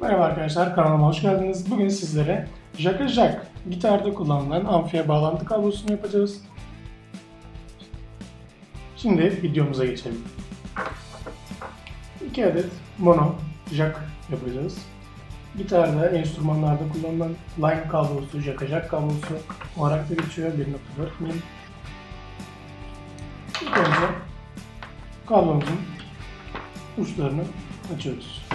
Merhaba arkadaşlar kanalıma hoş geldiniz. Bugün sizlere Jacka Jack gitarda kullanılan amfiye bağlantı kablosunu yapacağız. Şimdi videomuza geçelim. 2 adet mono jack yapacağız. Gitarda, enstrümanlarda kullanılan line kablosu, Jacka Jack kablosu olarak da geçiyor 1.4 mm. İlk önce kablomuzun uçlarını açıyoruz.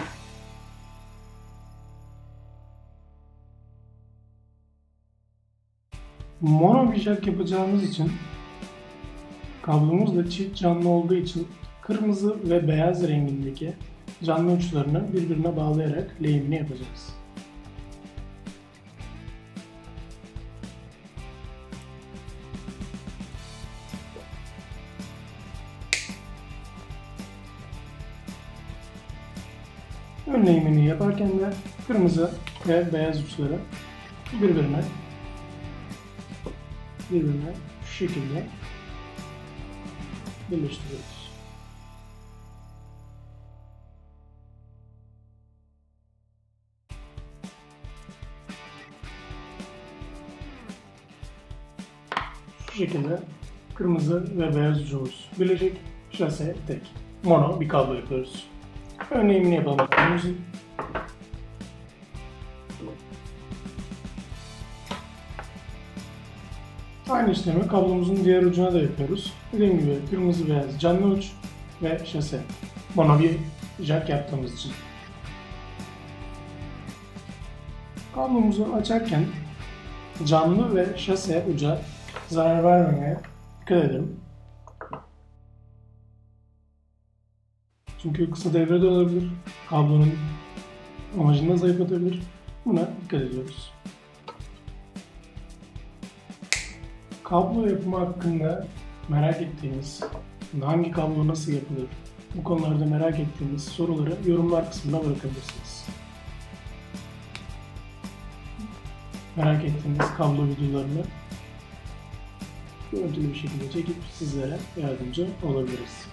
Mono bir jack yapacağımız için kablomuz da çift canlı olduğu için kırmızı ve beyaz rengindeki canlı uçlarını birbirine bağlayarak lehimini yapacağız. Ön lehimini yaparken de kırmızı ve beyaz uçları birbirine birbirine şu şekilde birleştiriyoruz. Şu şekilde kırmızı ve beyaz ucumuz birleşik, şase tek. Mono bir kablo yapıyoruz. Örneğimini yapalım kablomuzun. Aynı işlemi kablomuzun diğer ucuna da yapıyoruz. Dediğim gibi kırmızı beyaz canlı uç ve şase. Mono bir jack yaptığımız için. Kablomuzu açarken canlı ve şase uca zarar vermemeye dikkat edelim. Çünkü kısa devrede olabilir. Kablonun amacını zayıflatabilir. Buna dikkat ediyoruz. Kablo yapımı hakkında merak ettiğiniz, hangi kablo nasıl yapılır, bu konularda merak ettiğiniz soruları yorumlar kısmına bırakabilirsiniz. Merak ettiğiniz kablo videolarını görüntülü bir şekilde çekip sizlere yardımcı olabiliriz.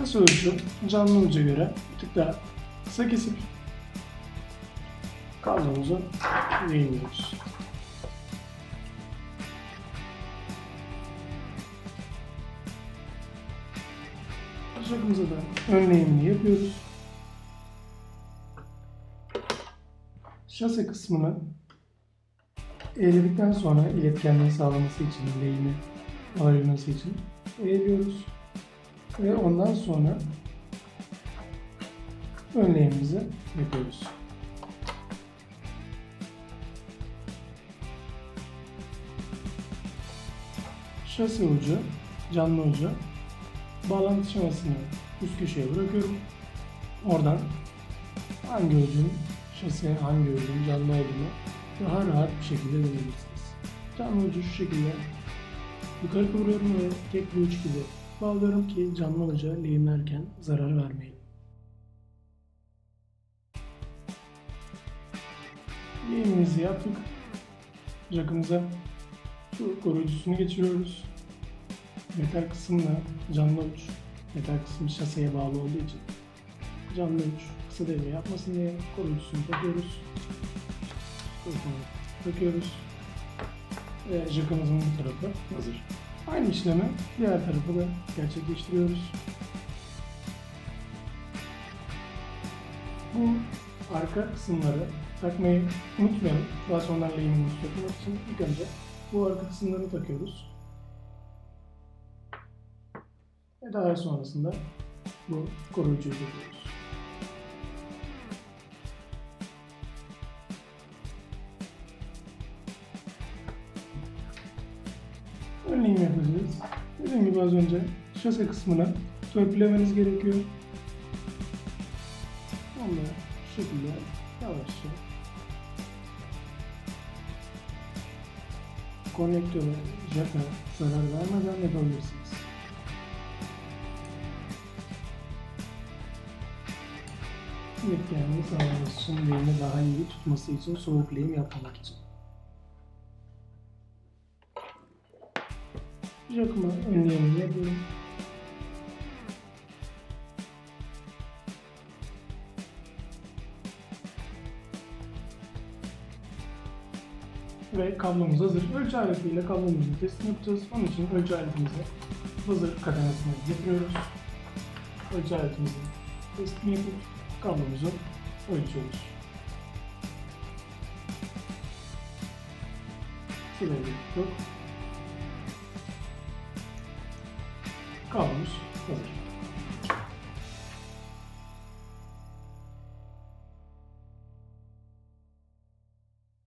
Şase ucu canlı uca göre bir tık daha kısa kesip kablomuzu değiniyoruz. Şakımıza da ön lehimini yapıyoruz. Şase kısmını eğledikten sonra iletkenliği sağlaması için, lehimi alabilmesi için eğiliyoruz. Ve ondan sonra önleyimizi yapıyoruz. Şasi ucu, canlı ucu, bağlantı şemasını üst köşeye bırakıyorum. Oradan hangi ucun şasi, hangi ucun canlı olduğunu daha rahat bir şekilde görebilirsiniz. Canlı ucu şu şekilde yukarı kıvırıyorum ve tek bir uç gibi Bağlıyorum ki canlı uca lehimlerken zarar vermeyin. Lehimimizi yaptık. Jackımıza şu koruyucusunu geçiriyoruz. Metal kısımla canlı uç. Metal kısım şaseye bağlı olduğu için canlı uç kısa devre yapmasın diye koruyucusunu takıyoruz. Koruyucusunu takıyoruz. Ve jackımızın bu tarafı hazır. Aynı işlemi diğer tarafa da gerçekleştiriyoruz. Bu arka kısımları takmayı unutmayalım. Daha sonra lehimimizi takmak için ilk önce bu arka kısımları takıyoruz. Ve daha sonrasında bu koruyucuyu takıyoruz. Az önce şase kısmına törpülemeniz gerekiyor. Onunla şekilde yavaşça konektöre, jaka zarar vermeden yapabilirsiniz. Yetkenliği sağlaması için, daha iyi tutması için, soğuk lehim yapmamak için. Jakımı önleyemini yapıyorum. Ve kablomuz hazır. Ölçü aletiyle kablomuzun testini yapacağız. Onun için ölçü aletimizi hazır katenasına getiriyoruz. Ölçü aletimizin testini yapıp kablomuzu ölçüyoruz. Sırayla yok. Kablomuz hazır.